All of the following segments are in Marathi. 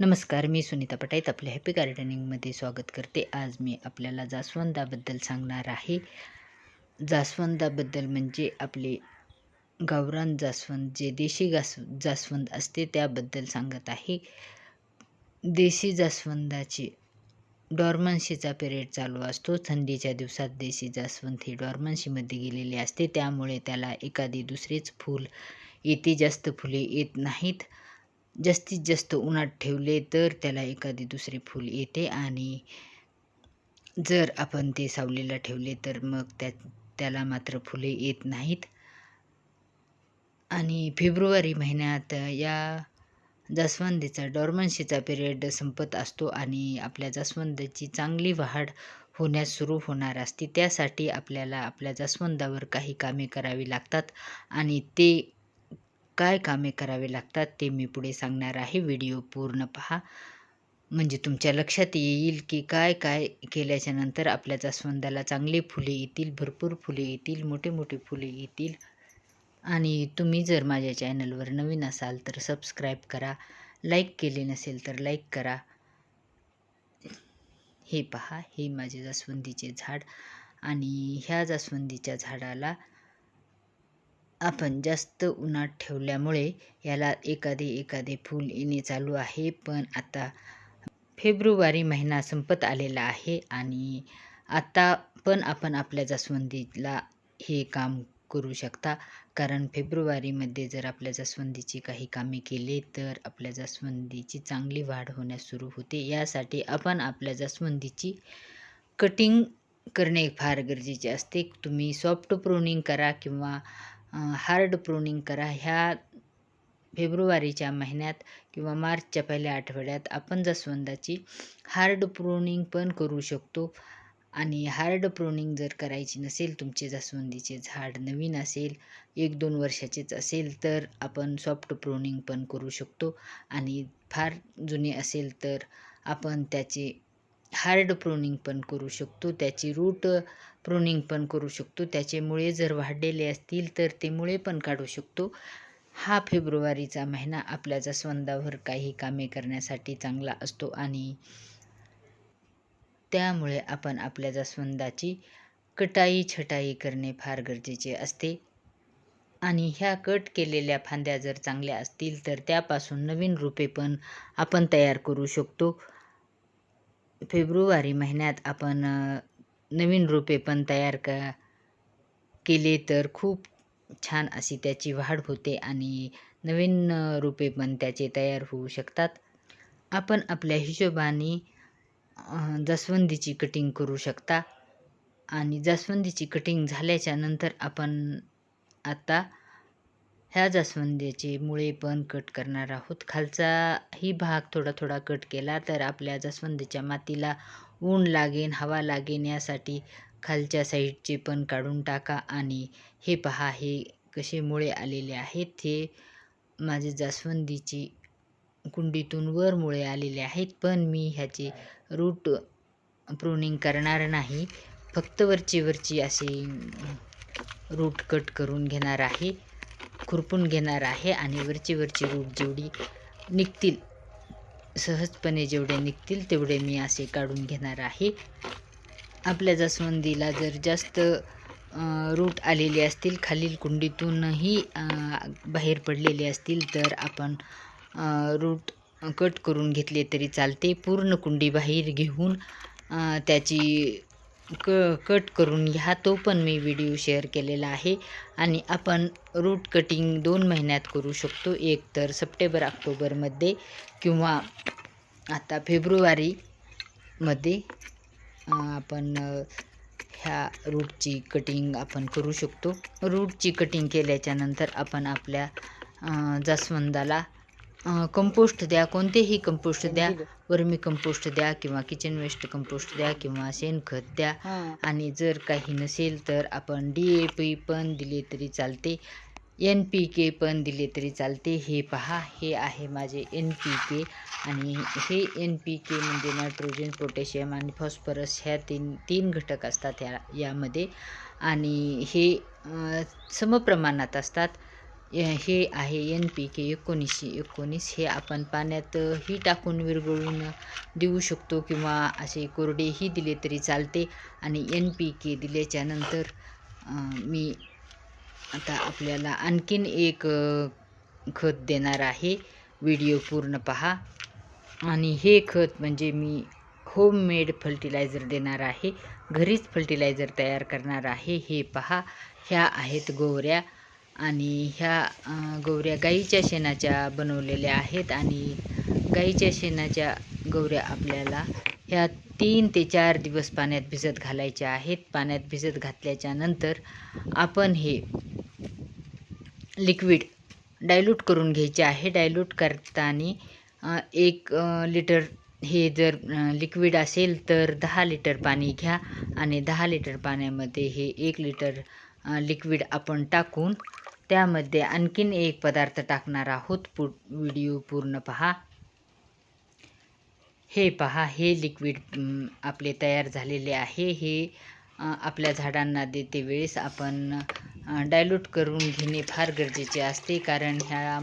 नमस्कार मी सुनीता पटाईत आपल्या हॅपी गार्डनिंगमध्ये स्वागत करते. आज मी आपल्याला जास्वंदाबद्दल सांगणार आहे. जास्वंदाबद्दल म्हणजे आपले गावरान जास्वंद जे देशी गास जास्वंद असते त्याबद्दल सांगत आहे. देशी जास्वंदाची डॉर्मन्सीचा पिरियड चालू असतो. थंडीच्या दिवसात देशी जास्वंद ही डॉर्मन्सीमध्ये गेलेली असते. त्यामुळे त्याला एखादी दुसरेच फूल येते जास्त फुले येत नाहीत. जास्तीत जास्त उन्हात ठेवले तर त्याला एखादी दुसरे फूल येते आणि जर आपण ते सावलीला ठेवले तर मग त्या त्याला मात्र फुले येत नाहीत. आणि फेब्रुवारी महिन्यात या जास्वंदीचा डॉर्मन्सीचा पिरियड संपत असतो आणि आपल्या जास्वंदाची चांगली वाढ होण्यास सुरू होणार असते. त्यासाठी आपल्याला आपल्या जास्वंदावर काही कामे करावी लागतात आणि ते काय कामे करावे लागतात ते मी पुढे सांगणार आहे. व्हिडिओ पूर्ण पहा. म्हणजे तुमच्या लक्षात येईल की काय काय केल्याच्यानंतर आपल्या जास्वंदाला चांगली फुले येतील भरपूर फुले येतील मोठे मोठे फुले येतील. आणि तुम्ही जर माझ्या चॅनलवर नवीन असाल तर सबस्क्राईब करा. लाईक केले नसेल तर लाईक करा. हे पहा हे माझे जास्वंदीचे झाड. आणि ह्या जास्वंदीच्या झाडाला आपण जास्त उन्हात ठेवल्यामुळे याला एखादे एखादे फूल येणे चालू आहे. पण आता फेब्रुवारी महिना संपत आलेला आहे आणि आता पण आपण आपल्या जास्वंदीला हे काम करू शकता. कारण फेब्रुवारीमध्ये जर आपल्या जास्वंदीची काही कामे केले तर आपल्या जास्वंदीची चांगली वाढ होण्यास सुरू होते. यासाठी आपण आपल्या जास्वंदीची कटिंग करणे फार गरजेचे असते. तुम्ही सॉफ्ट प्रोनिंग करा किंवा हार्ड प्रोनिंग करा. ह्या फेब्रुवारीच्या महिन्यात किंवा मार्चच्या पहिल्या आठवड्यात आपण जास्वंदाची हार्ड प्रूनिंग पण करू शकतो. आणि हार्ड प्रोनिंग जर करायची नसेल तुमचे जास्वंदीचे झाड नवीन असेल एक दोन वर्षाचेच असेल तर आपण सॉफ्ट प्रोनिंग पण करू शकतो. आणि फार जुने असेल तर आपण त्याचे हार्ड प्रोनिंग पण करू शकतो त्याची रूट प्रोनिंग पण करू शकतो त्याचे मुळे जर वाढलेले असतील तर ते मुळे पण काढू शकतो. हा फेब्रुवारीचा महिना आपल्या जसवंदावर काही कामे करण्यासाठी चांगला असतो आणि त्यामुळे आपण आपल्या जसवंदाची कटाई छटाई करणे फार गरजेचे असते. आणि ह्या कट केलेल्या फांद्या जर चांगल्या असतील तर त्यापासून नवीन रोपे पण आपण तयार करू शकतो. फेब्रुवारी महिन्यात आपण नवीन रोपे पण तयार क केले तर खूप छान अशी त्याची वाढ होते आणि नवीन रोपे पण त्याचे तयार होऊ शकतात. आपण आपल्या हिशोबाने जास्वंदीची कटिंग करू शकता आणि जास्वंदीची कटिंग झाल्याच्यानंतर आपण आता ह्या जास्वंदीचे मुळे पण कट करणार आहोत. खालचाही भाग थोडा थोडा कट केला तर आपल्या जास्वंदीच्या मातीला ऊन लागेन हवा लागेन यासाठी खालच्या साईडचे पण काढून टाका. आणि हे पहा हे कसे मुळे आलेले आहेत. हे माझे जास्वंदीची कुंडीतून वर मुळे आलेले आहेत. पण मी ह्याचे रूट प्रोनिंग करणार नाही. फक्त वरची वरची असे रूट कट करून घेणार आहे. खुरपून घेणार आहे आणि वरची वरची रूट जेवढी निघतील सहजपणे जेवढे निघतील तेवढे मी असे काढून घेणार आहे. आपल्या जास्वंदीला जर जास्त रूट आलेले असतील खालील कुंडीतूनही बाहेर पडलेले असतील तर आपण रूट कट करून घेतले तरी चालते. पूर्ण कुंडी बाहेर घेऊन त्याची क कट करून घ्या. तो पण मी व्हिडिओ शेअर केलेला आहे. आणि आपण रूट कटिंग दोन महिन्यात करू शकतो. एक तर सप्टेंबर ऑक्टोबरमध्ये किंवा आता फेब्रुवारीमध्ये आपण ह्या रूटची कटिंग आपण करू शकतो. रूटची कटिंग केल्याच्यानंतर आपण आपल्या जास्वंदाला कंपोस्ट द्या कोणतेही कंपोस्ट द्या वर्मी कंपोस्ट द्या किंवा किचन वेस्ट कंपोस्ट द्या किंवा शेणखत द्या. आणि जर काही नसेल तर आपण डी ए पी पण दिले तरी चालते. एन पी के पण दिले तरी चालते. हे पहा हे आहे माझे एन पी के आणि हे एन पी के म्हणजे नायट्रोजन पोटॅशियम आणि फॉस्फरस ह्या तीन तीन घटक असतात ह्या यामध्ये. आणि हे समप्रमाणात असतात. हे आहे एन पी के एकोणीसशे एकोणीस. हे आपण पाण्यातही टाकून विरघळून देऊ शकतो किंवा असे कोरडेही दिले तरी चालते. आणि एन पी के दिल्याच्यानंतर मी आता आपल्याला आणखीन एक खत देणार आहे. व्हिडिओ पूर्ण पहा. आणि हे खत म्हणजे मी होममेड फर्टिलायझर देणार आहे. घरीच फर्टिलायझर तयार करणार आहे. हे पहा. ह्या आहेत गोवऱ्या. आणि ह्या गौऱ्या गोवऱ्या गाईच्या शेणाच्या बनवलेल्या आहेत आणि गाईच्या शेणाच्या गोवऱ्या आपल्याला ह्या तीन ते चार दिवस पाण्यात भिजत घालायच्या आहेत. पाण्यात भिजत घातल्याच्या नंतर आपण हे लिक्विड डायल्यूट करून घ्यायचे आहे. डायल्यूट करताना एक लिटर हे जर लिक्विड असेल तर दहा लिटर पाणी घ्या आणि दहा लिटर पाण्यामध्ये हे एक लिटर लिक्विड आपण टाकून त्यामध्ये आणखीन एक पदार्थ टाकणार आहोत. पु व्हिडिओ पूर्ण पहा. हे पहा हे लिक्विड आपले तयार झालेले आहे. हे आपल्या झाडांना देते वेळेस आपण डायल्यूट करून घेणे फार गरजेचे असते. कारण ह्या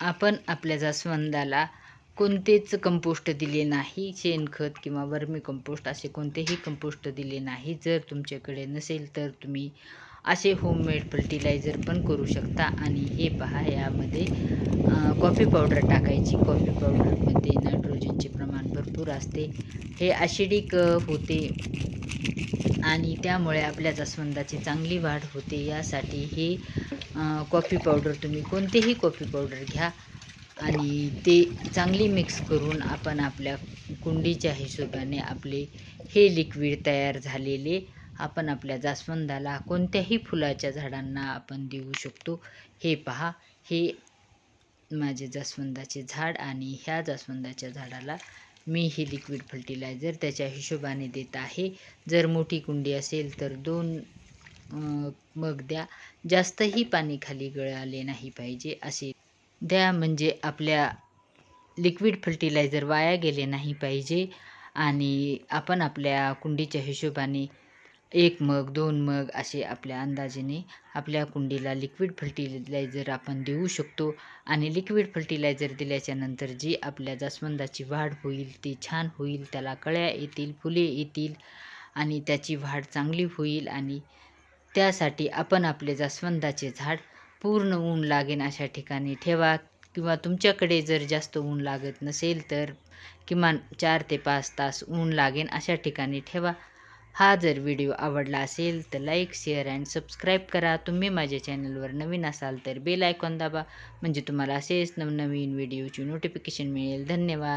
आपण आपल्या जास्वंदाला कोणतेच कंपोस्ट दिले नाही. शेणखत किंवा वर्मी कंपोस्ट असे कोणतेही कंपोस्ट दिले नाही. जर तुमच्याकडे नसेल तर तुम्ही असे होममेड फर्टिलायझर पण करू शकता. आणि हे पहा यामध्ये कॉफी पावडर टाकायची. कॉफी पावडरमध्ये नायट्रोजनचे प्रमाण भरपूर असते. हे ॲसिडिक होते. आणि त्यामुळे आपल्या जास्वंदाची चांगली वाढ होते. यासाठी हे कॉफी पावडर तुम्ही कोणतेही कॉफी पावडर घ्या. आणि ते चांगली मिक्स करून आपण आपल्या कुंडीच्या हिशोबाने आपले हे लिक्विड तयार झालेले आपण आपल्या जास्वंदाला कोणत्याही फुलाच्या झाडांना आपण देऊ शकतो. हे पहा हे माझे जास्वंदाचे झाड आणि ह्या जास्वंदाच्या झाडाला मी हे लिक्विड फर्टिलायझर त्याच्या हिशोबाने देत आहे. जर मोठी कुंडी असेल तर दोन मग द्या. जास्तही पाणी खाली गळाले नाही पाहिजे असे द्या म्हणजे आपल्या लिक्विड फर्टिलायझर वाया गेले नाही पाहिजे. आणि आपण आपल्या कुंडीच्या हिशोबाने एक मग दोन मग असे आपल्या अंदाजेने आपल्या कुंडीला लिक्विड फर्टिलायझर आपण देऊ शकतो. आणि लिक्विड फर्टिलायझर दिल्याच्या नंतर जी आपल्या जास्वंदाची वाढ होईल ती छान होईल त्याला कळ्या येतील फुले येतील आणि त्याची वाढ चांगली होईल आणि त्यासाठी आपण आपले जास्वंदाचे झाड पूर्ण ऊन लागेन अशा ठिकाणी ठेवा. किंवा तुमच्याकडे जर जास्त ऊन लागत नसेल तर किमान चार ते पाच तास ऊन लागेन अशा ठिकाणी ठेवा. हा जर व्हिडिओ आवडला असेल तर लाईक शेअर अँड सबस्क्राईब करा. तुम्ही माझ्या चॅनलवर नवीन असाल तर बेल आयकॉन दाबा. म्हणजे तुम्हाला असेच नवनवीन व्हिडिओची नोटिफिकेशन मिळेल. धन्यवाद.